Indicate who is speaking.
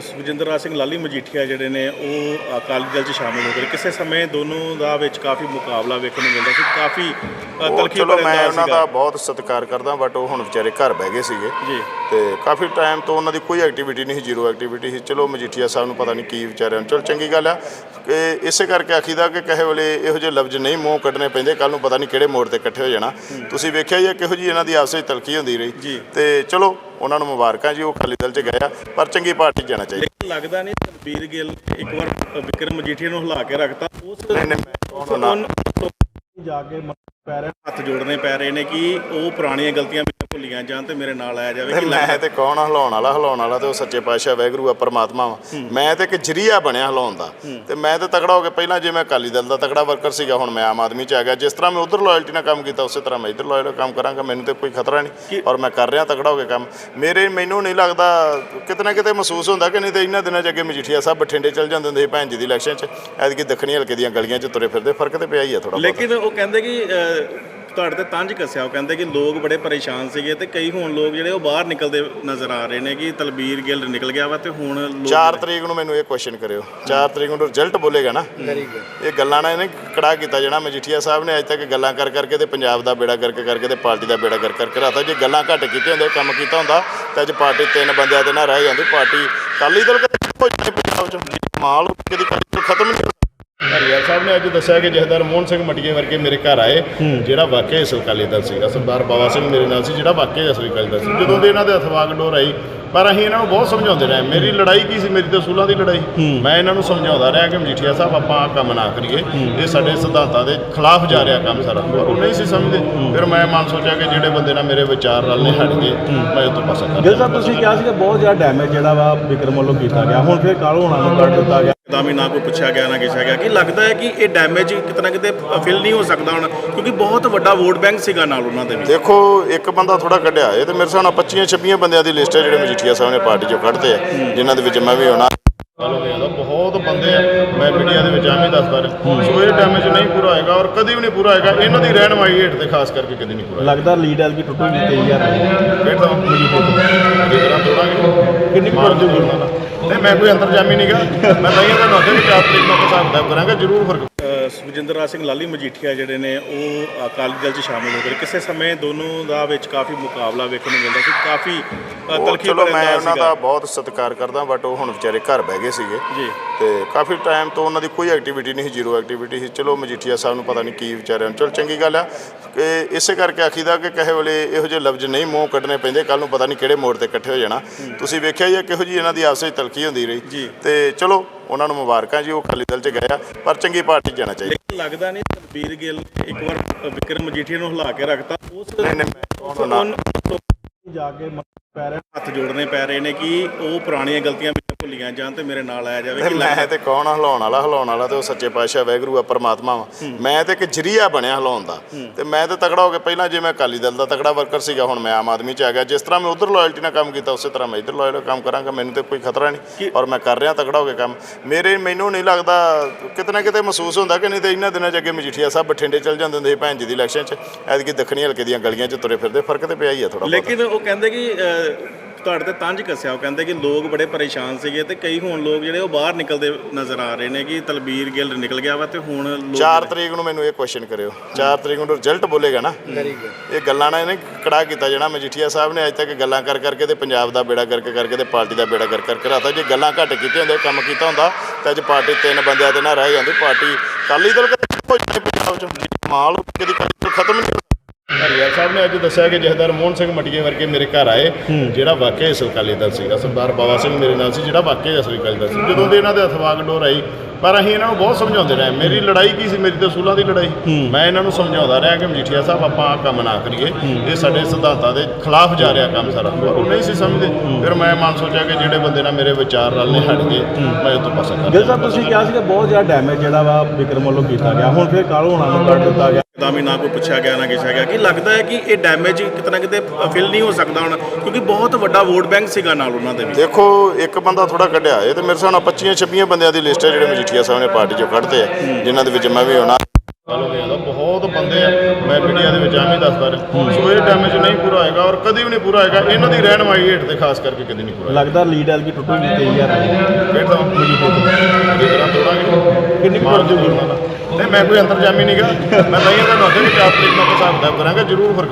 Speaker 1: ਸੁਖਜਿੰਦਰ ਰਾਜ ਸਿੰਘ ਲਾਲੀ ਮਜੀਠੀਆ ਜਿਹੜੇ ਨੇ ਉਹ ਅਕਾਲੀ ਦਲ 'ਚ ਸ਼ਾਮਿਲ ਹੋ ਗਏ ਕਿਸੇ ਸਮੇਂ ਦੋਨੋਂ ਦਾ ਵਿੱਚ ਕਾਫੀ ਮੁਕਾਬਲਾ ਵੇਖਣ ਨੂੰ ਮਿਲਦਾ ਸੀ ਕਾਫੀ ਤਲਖੀ
Speaker 2: ਚਲੋ ਮੈਂ
Speaker 1: ਦਾ
Speaker 2: ਉਹਨਾਂ। ਦਾ ਬਹੁਤ ਸਤਿਕਾਰ ਕਰਦਾ ਬਟ ਉਹ ਹੁਣ ਵਿਚਾਰੇ ਘਰ ਬਹਿ ਗਏ ਸੀਗੇ।
Speaker 1: ਜੀ।
Speaker 2: ਤੇ ਕਾਫੀ ਟਾਈਮ ਤੋਂ ਉਹਨਾਂ ਦੀ ਕੋਈ ਐਕਟੀਵਿਟੀ ਨਹੀਂ ਸੀ ਜ਼ੀਰੋ ਐਕਟੀਵਿਟੀ ਸੀ। ਚਲੋ ਮਜੀਠੀਆ ਸਾਹਿਬ ਨੂੰ ਪਤਾ ਨਹੀਂ ਕੀ ਵਿਚਾਰਿਆਂ ਨੂੰ। ਚਲੋ ਚੰਗੀ ਗੱਲ ਆ। ਕਿ ਇਸੇ ਕਰਕੇ ਆਖੀਦਾ ਕਿ ਕਹੇ ਵੇਲੇ ਇਹੋ ਜਿਹੇ ਲਫ਼ਜ਼ ਨਹੀਂ ਮੂੰਹ ਕੱਢਣੇ ਪੈਂਦੇ ਕੱਲ ਨੂੰ ਪਤਾ ਨਹੀਂ ਕਿਹੜੇ ਮੋੜ ਤੇ ਇਕੱਠੇ ਹੋ ਜਾਣਾ। ਤੁਸੀਂ ਵੇਖਿਆ ਹੀ ਆ ਕਿਹੋ ਜੀ ਇਹਨਾਂ ਦੀ ਆਪਸ ਵਿੱਚ ਤਲਖੀ ਹੁੰਦੀ ਰਹੀ।
Speaker 1: ਜੀ।
Speaker 2: ਤੇ ਚਲੋ ਉਹਨਾਂ ਨੂੰ ਮੁਬਾਰਕਾਂ ਜੀ ਉਹ ਅਕਾਲੀ ਦਲ 'ਚ ਗਏ ਆ ਪਰ ਚੰਗੀ ਪਾਰਟੀ ਜਾਣਾ ਚਾਹੀਦਾ।
Speaker 1: ਲੇਕਿਨ ਲੱਗਦਾ ਨਹੀਂ ਤਲਬੀਰ ਗਿੱਲ ਨੇ ਇੱਕ ਵਾਰ ਵਿਕਰਮ ਮਜੀਠੀਆ ਨੂੰ ਹਿਲਾ ਕੇ ਰੱਖਤਾ। ਉਸ
Speaker 2: ਨਹੀਂ ਨਹੀਂ ਮੈਂ ਕੌਣ
Speaker 1: ਜਾ ਕੇ ਪੈ ਰਹੇ ਹੱਥ ਜੋੜਨੇ ਪੈ ਰਹੇ ਨੇ ਕਿ ਉਹ ਪੁਰਾਣੀਆਂ ਗਲਤੀਆਂ ਭੁੱਲੀਆਂ ਜਾਣ ਤੇ ਮੇਰੇ ਨਾਲ ਆਇਆ ਜਾਵੇ ਕਿ
Speaker 2: ਮੈਂ ਤੇ ਕੌਣ ਆ ਹਿਲਾਉਣ ਵਾਲਾ ਹਿਲਾਉਣ ਵਾਲਾ ਤੇ ਉਹ ਸੱਚੇ ਪਾਤਸ਼ਾਹ ਵੈਗਰੂ ਆ ਪਰਮਾਤਮਾ ਵਾ। ਮੈਂ ਤੇ ਇੱਕ ਜਰੀਆ ਬਣਿਆ ਹਿਲਾਉਣ ਦਾ। ਤੇ ਮੈਂ ਤੇ ਤਕੜਾ ਹੋ ਕੇ ਪਹਿਲਾਂ ਜੇ ਮੈਂ ਅਕਾਲੀ ਦਲ ਦਾ ਤਕੜਾ ਵਰਕਰ ਸੀਗਾ ਹੁਣ ਮੈਂ ਆਮ ਆਦਮੀ ਚ ਆ ਗਿਆ। ਜਿਸ ਤਰ੍ਹਾਂ ਮੈਂ ਉਧਰ ਲਾਇਲਟੀ ਨਾਲ ਕੰਮ ਕੀਤਾ ਉਸੇ ਤਰ੍ਹਾਂ ਮੈਂ ਇੱਧਰ ਲਾਇਲ ਕੰਮ ਕਰਾਂਗਾ। ਮੈਨੂੰ ਤੇ ਕੋਈ ਖਤਰਾ ਨਹੀਂ ਔਰ ਮੈਂ ਕਰ ਰਿਹਾ ਤਕੜਾ ਹੋ ਕੇ ਕੰਮ। ਮੇਰੇ ਮੈਨੂੰ ਨਹੀਂ ਲੱਗਦਾ ਕਿਤੇ ਨਾ ਕਿਤੇ ਮਹਿਸੂਸ ਹੁੰਦਾ ਕਿ ਨਹੀਂ ਤੇ ਇਹਨਾਂ ਦਿਨਾਂ ਚ ਅੱਗੇ ਮਜੀਠੀਆ ਸਾਹਿਬ ਬਠਿੰਡੇ ਚਲ ਜਾਂਦੇ ਹੁੰਦੇ ਸੀ ਭੈਣ ਜੀ ਦੀ ਇਲੈਕਸ਼ਨ ਚ। ਐਤਕੀ ਦੱਖਣੀ ਹਲਕੇ ਦੀਆਂ ਗਲੀਆਂ ਚ ਤੁਰੇ ਫਿਰਦੇ ਫ਼ਰਕ ਤੇ ਪਿਆ ਹੀ ਆ ਥੋੜਾ
Speaker 1: ਲੇਕਿਨ ਉਹ ਕਹਿੰਦੇ ਕਿ ਤੁਹਾਡੇ ਤੇ ਤੰਜ ਕੱਸਿਆ। ਉਹ ਕਹਿੰਦੇ ਕਿ ਲੋਕ ਬੜੇ ਪਰੇਸ਼ਾਨ ਸੀਗੇ ਤੇ ਕਈ ਹੁਣ ਲੋਕ ਜਿਹੜੇ ਉਹ ਬਾਹਰ ਨਿਕਲਦੇ ਨਜ਼ਰ ਆ ਰਹੇ ਨੇ ਕਿ ਤਲਬੀਰ ਗਿੱਲ ਨਿਕਲ ਗਿਆ ਵਾ ਤੇ ਹੁਣ ਲੋਕ
Speaker 2: 4 ਤਰੀਕ ਨੂੰ ਮੈਨੂੰ ਇਹ ਕੁਐਸਚਨ ਕਰਿਓ। 4 ਤਰੀਕ ਨੂੰ ਰਿਜ਼ਲਟ ਬੋਲੇਗਾ ਨਾ? ਇਹ ਗੱਲਾਂ ਨਾਲ ਇਹਨੇ ਕੜਾ ਕੀਤਾ ਜਿਹੜਾ ਮਜੀਠੀਆ ਸਾਹਿਬ ਨੇ ਅੱਜ ਤੱਕ ਗੱਲਾਂ ਕਰ ਕਰਕੇ ਤੇ ਪੰਜਾਬ ਦਾ ਬੇੜਾ ਕਰਕੇ ਕਰਕੇ ਤੇ ਪਾਰਟੀ ਦਾ ਬੇੜਾ ਕਰ ਕਰਕੇ ਰਾਤਾ ਜੇ ਗੱਲਾਂ ਘੱਟ ਕੀਤੇ ਹੁੰਦੇ ਕੰਮ ਕੀਤਾ ਹੁੰਦਾ ਤਾਂ ਅੱਜ ਪਾਰਟੀ ਤਿੰਨ ਬੰਦਿਆਂ ਤੇ ਨਾ ਰਹਿ ਜਾਂਦੀ। ਪਾਰਟੀ ਅਕਾਲੀ ਦਲ ਕਦੇ ਪੰਜਾਬ ਚ? ਮਾਲ ਕਦੀ ਕਦੀ ਖਤਮ ਨਹੀਂ ਹਰੀਆਰ ਸਾਹਿਬ ਨੇ ਅੱਜ ਦੱਸਿਆ ਕਿ ਜਹਦਰ ਮੋਹਨ ਸਿੰਘ ਮਟੀਏ ਵਰਗੇ ਮੇਰੇ ਘਰ ਆਏ ਜਿਹੜਾ ਵਾਕਿਆ ਅਸਲ ਅਕਾਲੀ ਦਲ ਸੀਗਾ ਸਰਦਾਰ ਬਾਬਾ ਸਿੰਘ ਮੇਰੇ ਨਾਲ ਸੀ ਜਿਹੜਾ ਵਾਕਿਆ ਅਸਲੀ ਅਕਾਲੀ ਦਲ ਸੀ। ਜਦੋਂ ਦੇ ਇਹਨਾਂ ਦੇ ਅਥਵਾਗ ਡੋਰ ਆਈ ਪਰ ਅਸੀਂ ਇਹਨਾਂ ਨੂੰ ਬਹੁਤ ਸਮਝਾਉਂਦੇ ਰਹੇ ਮੇਰੀ ਲੜਾਈ ਕੀ ਸੀ ਮੇਰੀ ਤਾਂ ਸੂਲਾਂ ਦੀ ਲੜਾਈ। ਮੈਂ ਇਹਨਾਂ ਨੂੰ ਸਮਝਾਉਂਦਾ ਰਿਹਾ ਕਿ ਮਜੀਠੀਆ ਸਾਹਿਬ ਆਪਾਂ ਕੰਮ ਨਾ ਕਰੀਏ ਇਹ ਸਾਡੇ ਸਿਧਾਂਤਾਂ ਦੇ ਖਿਲਾਫ ਜਾ ਰਿਹਾ ਕੰਮ ਸਾਰਾ। ਪਰ ਉਹ ਨਹੀਂ ਸੀ ਸਮਝਦੇ। ਫਿਰ ਮੈਂ ਮਨ ਸੋਚਿਆ ਕਿ ਜਿਹੜੇ ਬੰਦੇ ਨਾਲ ਮੇਰੇ ਵਿਚਾਰ ਰਲਨੇ ਹਟ ਗਏ ਮੈਂ ਉਹ ਤੋਂ ਪਾਸਾ ਕਰ
Speaker 3: ਸਾਹਿਬ ਤੁਸੀਂ ਕਿਹਾ ਸੀ ਕਿ ਬਹੁਤ ਜ਼ਿਆਦਾ ਡੈਮੇਜ ਜਿਹੜਾ ਵਾ ਵਿਕਰਮ ਵੱਲੋਂ ਕੀਤਾ ਗਿਆ। ਹੁਣ ਫਿਰ ਕਾਲੂ ਹੋਣਾ ਨੂੰ ਕਰ ਦਿੱਤਾ ਗਿਆ।
Speaker 1: ਦਾ ਵੀ ਨਾ ਕੋਈ ਪੁੱਛਿਆ ਗਿਆ ਨਾ ਕਿਹਾ ਗਿਆ। ਕਿ ਲੱਗਦਾ ਹੈ ਕਿ ਇਹ ਡੈਮੇਜ ਕਿਤੇ ਨਾ ਕਿਤੇ ਫਿਲ ਨਹੀਂ ਹੋ ਸਕਦਾ ਹੁਣ? ਕਿਉਂਕਿ ਬਹੁਤ ਵੱਡਾ ਵੋਟ ਬੈਂਕ ਸੀਗਾ ਨਾਲ ਉਹਨਾਂ ਦੇ ਵੀ।
Speaker 2: ਦੇਖੋ ਇੱਕ ਬੰਦਾ ਥੋੜਾ ਕੱਢਿਆ। ਇਹ ਤੇ ਮੇਰੇ ਹਿਸਾਬ ਨਾਲ 25 26 ਬੰਦਿਆਂ ਦੀ ਲਿਸਟ ਹੈ ਜਿਹੜੇ ਮਜੀਠੀਆ ਸਾਹਿਬ ਨੇ ਪਾਰਟੀ ਚੋਂ ਕੱਢਦੇ ਆ ਜਿਨ੍ਹਾਂ ਦੇ ਵਿੱਚ ਮੈਂ ਵੀ ਹੋਣਾ ਬਹੁਤ ਬੰਦੇ ਆ ਮੈਂ ਮੀਡੀਆ ਦੇ ਵਿੱਚ ਆਵੇਂ ਦੱਸਦਾ ਰਿਹਾ। ਸੋ ਇਹ ਡੈਮੇਜ ਨਹੀਂ ਪੂਰਾ ਹੋਏਗਾ ਔਰ ਕਦੀ ਵੀ ਨਹੀਂ ਪੂਰਾ ਹੋਏਗਾ। ਇਹਨਾਂ ਦੀ ਰਹਿਨਮਾਈ ਹੇਠ ਤੇ ਖਾਸ ਕਰਕੇ ਕਦੀ ਨਹੀਂ ਪੂਰਾ
Speaker 3: ਲੱਗਦਾ ਲੀਡ ਐਲ ਕੀ ਟੁੱਟੂਗੀ 23000
Speaker 2: ਫਿਰ ਤਾਂ ਮਜੀਠੀਆ ਤੋਂ। ਤੋੜਾਂਗੇ।
Speaker 3: ਕਿੰਨੀ ਕੁ ਪੜ ਜੂਗੀ ਉਹਨਾਂ ਦਾ।
Speaker 2: ਨਹੀਂ ਮੈਂ ਕੋਈ ਅੰਤਰਜਾਮੀ ਨਹੀਂਗਾ ਮੈਂ ਤਾਂ ਇਹ ਤੁਹਾਨੂੰ ਅੱਗੇ ਵੀ ਚਾਰ ਤਰੀਕ ਨੂੰ ਹਿਸਾਬ ਕਿਤਾਬ ਕਰਾਂਗੇ ਜ਼ਰੂਰ ਫ਼ਰਕ
Speaker 1: ਸੁਖਜਿੰਦਰ ਰਾਜ ਸਿੰਘ ਲਾਲੀ ਮਜੀਠੀਆ ਜਿਹੜੇ ਨੇ ਉਹ ਅਕਾਲੀ ਦਲ 'ਚ ਸ਼ਾਮਿਲ ਹੋ ਗਏ ਕਿਸੇ ਸਮੇਂ ਦੋਨੋਂ ਦਾ ਵਿੱਚ ਕਾਫੀ ਮੁਕਾਬਲਾ ਵੇਖਣ ਨੂੰ ਮਿਲਦਾ ਸੀ ਕਾਫੀ ਤਲਖੀ
Speaker 2: ਚਲੋ ਮੈਂ ਉਹਨਾਂ। ਦਾ ਬਹੁਤ ਸਤਿਕਾਰ ਕਰਦਾ ਬਟ ਉਹ ਹੁਣ ਵਿਚਾਰੇ ਘਰ ਬਹਿ ਗਏ ਸੀਗੇ।
Speaker 1: ਜੀ।
Speaker 2: ਤੇ ਕਾਫੀ ਟਾਈਮ ਤੋਂ ਉਹਨਾਂ ਦੀ ਕੋਈ ਐਕਟੀਵਿਟੀ ਨਹੀਂ ਸੀ ਜ਼ੀਰੋ ਐਕਟੀਵਿਟੀ ਸੀ। ਚਲੋ ਮਜੀਠੀਆ ਸਾਹਿਬ ਨੂੰ ਪਤਾ ਨਹੀਂ ਕੀ ਵਿਚਾਰਿਆਂ ਨੂੰ। ਚਲੋ ਚੰਗੀ ਗੱਲ ਆ। ਕਿ ਇਸੇ ਕਰਕੇ ਆਖੀਦਾ ਕਿ ਕਹੇ ਵੇਲੇ ਇਹੋ ਜਿਹੇ ਲਫ਼ਜ਼ ਨਹੀਂ ਮੂੰਹ ਕੱਢਣੇ ਪੈਂਦੇ। ਕੱਲ ਨੂੰ ਪਤਾ ਨਹੀਂ ਕਿਹੜੇ ਮੋੜ ਤੇ ਇਕੱਠੇ ਹੋ ਜਾਣਾ। ਤੁਸੀਂ ਵੇਖਿਆ ਹੀ ਆ ਕਿਹੋ ਜੀ ਇਹਨਾਂ ਦੀ ਆਪਸ ਵਿੱਚ ਤਲਖੀ ਹੁੰਦੀ ਰਹੀ। ਤੇ ਚਲੋ ਉਹਨਾਂ ਨੂੰ ਮੁਬਾਰਕਾਂ ਜੀ ਉਹ ਅਕਾਲੀ ਦਲ 'ਚ ਗਏ ਆ ਪਰ ਚੰਗੀ ਪਾਰਟੀ ਜਾਣਾ ਚਾਹੀਦਾ।
Speaker 1: ਲੇਕਿਨ ਲੱਗਦਾ ਨਹੀਂ ਤਲਬੀਰ ਗਿੱਲ ਨੇ ਇੱਕ ਵਾਰ ਵਿਕਰਮ ਮਜੀਠੀਆ ਨੂੰ ਹਿਲਾ ਕੇ ਰੱਖਤਾ। ਉਸ
Speaker 2: ਨਾ
Speaker 3: ਜਾ ਕੇ ਪੈ ਰਹੇ
Speaker 1: ਹੱਥ ਜੋੜਨੇ ਪੈ ਰਹੇ ਨੇ ਕਿ ਉਹ ਪੁਰਾਣੀਆਂ ਗਲਤੀਆਂ ਭੁੱਲੀਆਂ ਜਾਣ ਤੇ ਮੇਰੇ ਨਾਲ ਆਇਆ ਜਾਵੇ ਕਿ
Speaker 2: ਮੈਂ ਤੇ ਕੌਣ ਆ ਹਿਲਾਉਣ ਵਾਲਾ ਹਿਲਾਉਣ ਵਾਲਾ ਤੇ ਉਹ ਸੱਚੇ ਪਾਤਸ਼ਾਹ ਵੈਗਰੂ ਆ ਪਰਮਾਤਮਾ ਵਾ। ਮੈਂ ਤੇ ਇੱਕ ਜਰੀਆ ਬਣਿਆ ਹਿਲਾਉਣ ਦਾ। ਤੇ ਮੈਂ ਤੇ ਤਕੜਾ ਹੋ ਕੇ ਪਹਿਲਾਂ ਜੇ ਮੈਂ ਅਕਾਲੀ ਦਲ ਦਾ ਤਕੜਾ ਵਰਕਰ ਸੀਗਾ ਹੁਣ ਮੈਂ ਆਮ ਆਦਮੀ ਚ ਆ ਗਿਆ। ਜਿਸ ਤਰ੍ਹਾਂ ਮੈਂ ਉਧਰ ਲਾਇਲਟੀ ਨਾਲ ਕੰਮ ਕੀਤਾ ਉਸੇ ਤਰ੍ਹਾਂ ਮੈਂ ਇੱਧਰ ਲਾਇਲ ਕੰਮ ਕਰਾਂਗਾ। ਮੈਨੂੰ ਤੇ ਕੋਈ ਖਤਰਾ ਨਹੀਂ ਔਰ ਮੈਂ ਕਰ ਰਿਹਾ ਤਕੜਾ ਹੋ ਕੇ ਕੰਮ। ਮੇਰੇ ਮੈਨੂੰ ਨਹੀਂ ਲੱਗਦਾ ਕਿਤੇ ਨਾ ਕਿਤੇ ਮਹਿਸੂਸ ਹੁੰਦਾ ਕਿ ਨਹੀਂ ਤੇ ਇਹਨਾਂ ਦਿਨਾਂ ਚ ਅੱਗੇ ਮਜੀਠੀਆ ਸਾਹਿਬ ਬਠਿੰਡੇ ਚਲ ਜਾਂਦੇ ਹੁੰਦੇ ਸੀ ਭੈਣ ਜੀ ਦੀ ਇਲੈਕਸ਼ਨ ਚ। ਐਤਕੀ ਦੱਖਣੀ ਹਲਕੇ ਦੀਆਂ ਗਲੀਆਂ ਚ ਤੁਰੇ ਫਿਰਦੇ ਫ਼ਰਕ ਤੇ ਪਿਆ ਹੀ ਆ ਥੋੜਾ
Speaker 1: ਲੇਕਿਨ ਉਹ ਕਹਿੰਦੇ ਕਿ ਤੁਹਾਡੇ ਤੇ ਤੰਜ ਕੱਸਿਆ। ਉਹ ਕਹਿੰਦੇ ਕਿ ਲੋਕ ਬੜੇ ਪਰੇਸ਼ਾਨ ਸੀਗੇ ਤੇ ਕਈ ਹੁਣ ਲੋਕ ਜਿਹੜੇ ਉਹ ਬਾਹਰ ਨਿਕਲਦੇ ਨਜ਼ਰ ਆ ਰਹੇ ਨੇ ਕਿ ਤਲਬੀਰ ਗਿੱਲ ਨਿਕਲ ਗਿਆ ਵਾ ਤੇ ਹੁਣ ਲੋਕ
Speaker 2: 4 ਤਰੀਕ ਨੂੰ ਮੈਨੂੰ ਇਹ ਕੁਐਸਚਨ ਕਰਿਓ। 4 ਤਰੀਕ ਨੂੰ ਰਿਜ਼ਲਟ ਬੋਲੇਗਾ ਨਾ? ਇਹ ਗੱਲਾਂ ਨਾਲ ਇਹਨੇ ਕੜਾ ਕੀਤਾ ਜਿਹੜਾ ਮਜੀਠੀਆ ਸਾਹਿਬ ਨੇ ਅੱਜ ਤੱਕ ਗੱਲਾਂ ਕਰ ਕਰਕੇ ਤੇ ਪੰਜਾਬ ਦਾ ਬੇੜਾ ਕਰਕੇ ਕਰਕੇ ਤੇ ਪਾਰਟੀ ਦਾ ਬੇੜਾ ਕਰ ਕਰਕੇ ਰਾਤਾ ਜੇ ਗੱਲਾਂ ਘੱਟ ਕੀਤੇ ਹੁੰਦੇ ਕੰਮ ਕੀਤਾ ਹੁੰਦਾ ਤਾਂ ਅੱਜ ਪਾਰਟੀ ਤਿੰਨ ਬੰਦਿਆਂ ਤੇ ਨਾ ਰਹਿ ਜਾਂਦੀ। ਪਾਰਟੀ ਅਕਾਲੀ ਦਲ ਕਦੇ ਹੋ ਪੰਜਾਬ ਚ। ਮਾਲ ਕਦੀ ਕਦੀ ਖਤਮ ਨਹੀਂ ਹਰੀਆਰ ਸਾਹਿਬ ਨੇ ਅੱਜ ਦੱਸਿਆ ਕਿ ਜਹਦਰ ਮੋਹਨ ਸਿੰਘ ਮਟੀਏ ਵਰਗੇ ਮੇਰੇ ਘਰ ਆਏ ਜਿਹੜਾ ਵਾਕਿਆ ਅਸਲ ਅਕਾਲੀ ਦਲ ਸੀਗਾ। ਸਰਦਾਰ ਬਾਬਾ ਸਿੰਘ ਮੇਰੇ ਨਾਲ ਸੀ ਜਿਹੜਾ ਵਾਕਿਆ ਅਸਲੀ ਅਕਾਲੀ ਦਲ ਸੀ। ਜਦੋਂ ਦੇ ਇਹਨਾਂ ਦੇ ਅਥਵਾਗ ਡੋਰ ਆਈ ਪਰ ਅਸੀਂ ਇਹਨਾਂ ਨੂੰ ਬਹੁਤ ਸਮਝਾਉਂਦੇ ਰਹੇ। ਮੇਰੀ ਲੜਾਈ ਕੀ ਸੀ? ਮੇਰੀ ਤਾਂ ਸੂਲਾਂ ਦੀ ਲੜਾਈ। ਮੈਂ ਇਹਨਾਂ ਨੂੰ ਸਮਝਾਉਂਦਾ ਰਿਹਾ ਕਿ ਮਜੀਠੀਆ ਸਾਹਿਬ ਆਪਾਂ ਆਹ ਕੰਮ ਨਾ ਕਰੀਏ। ਇਹ ਸਾਡੇ ਸਿਧਾਂਤਾਂ ਦੇ ਖਿਲਾਫ ਜਾ ਰਿਹਾ ਕੰਮ ਸਾਰਾ। ਉਹ ਨਹੀਂ ਸੀ ਸਮਝਦੇ। ਫਿਰ ਮੈਂ ਮਨ ਸੋਚਿਆ ਕਿ ਜਿਹੜੇ ਬੰਦੇ ਨਾਲ ਮੇਰੇ ਵਿਚਾਰ ਰਲਨੇ ਹਟ ਗਏ ਮੈਂ ਉਹ ਤੋਂ ਪਾਸਾ ਕਰ
Speaker 3: ਸਾਹਿਬ ਤੁਸੀਂ ਕਿਹਾ ਸੀ ਕਿ ਬਹੁਤ ਜ਼ਿਆਦਾ ਡੈਮੇਜ ਜਿਹੜਾ ਵਾ ਵਿਕਰਮ ਵੱਲੋਂ ਕੀਤਾ ਗਿਆ। ਹੁਣ ਫਿਰ ਕਾਲੂ ਹੋਣਾ ਨੂੰ ਕਰ ਦਿੱਤਾ ਗਿਆ?
Speaker 1: ਦਾ ਵੀ ਨਾ ਕੋਈ ਪੁੱਛਿਆ ਗਿਆ, ਨਾ ਕਿਹਾ ਗਿਆ। ਕਿ ਲੱਗਦਾ ਹੈ ਕਿ ਇਹ ਡੈਮੇਜ ਕਿਤੇ ਨਾ ਕਿਤੇ ਫਿਲ ਨਹੀਂ ਹੋ ਸਕਦਾ ਹੁਣ? ਕਿਉਂਕਿ ਬਹੁਤ ਵੱਡਾ ਵੋਟ ਬੈਂਕ ਸੀਗਾ ਨਾਲ ਉਹਨਾਂ ਦੇ ਵੀ
Speaker 2: ਦੇਖੋ, ਇੱਕ ਬੰਦਾ ਥੋੜਾ ਕੱਢਿਆ। ਇਹ ਤੇ ਮੇਰੇ ਹਿਸਾਬ ਨਾਲ 25 26 ਬੰਦਿਆਂ ਦੀ ਲਿਸਟ ਹੈ ਜਿਹੜੇ ਮਜੀਠੀਆ ਸਾਹਿਬ ਨੇ ਪਾਰਟੀ ਚੋਂ ਕੱਢਦੇ ਆ, ਜਿਨ੍ਹਾਂ ਦੇ ਵਿੱਚ ਮੈਂ ਵੀ ਹੋਣਾ ਹੋ ਗਿਆ ਇਹਦਾ ਬਹੁਤ ਬੰਦੇ ਆ ਮੈਂ ਮੀਡੀਆ ਦੇ ਵਿੱਚ ਐਵੇਂ ਦੱਸਦਾ ਰਿਹਾ। ਸੋ ਇਹ ਡੈਮੇਜ ਨਹੀਂ ਪੂਰਾ ਹੋਏਗਾ ਔਰ ਕਦੀ ਵੀ ਨਹੀਂ ਪੂਰਾ ਹੋਏਗਾ ਇਹਨਾਂ ਦੀ ਰਹਿਨਮਾਈ ਹੇਠ ਤੇ ਖਾਸ ਕਰਕੇ ਕਦੀ ਨਹੀਂ ਪੂਰਾ ਹੋਏਗਾ।
Speaker 3: ਲੱਗਦਾ ਲੀਡ ਐਲ ਕੀ ਟੁੱਟੂਗੀ 23000
Speaker 2: ਫਿਰ ਤਾਂ ਪੂਰੀ ਤਰ੍ਹਾਂ ਤੋੜਾਂਗੇ
Speaker 3: ਕਿੰਨੀ ਕੁ
Speaker 2: ਮਾਰ ਜੂਗੀ ਉਹਨਾਂ ਦਾ ਤੇ ਮੈਂ ਕੋਈ ਅੰਤਰਜਾਮੀ ਨਹੀਂਗਾ ਮੈਂ ਤਾਂ ਇਹ ਤੁਹਾਨੂੰ ਆਖਿਆ ਕਿ ਚਾਰ ਤਰੀਕ ਨੂੰ ਆਪਾਂ ਹਿਸਾਬ ਕਿਤਾਬ ਕਰਾਂਗੇ ਜ਼ਰੂਰ ਫ਼ਰਕ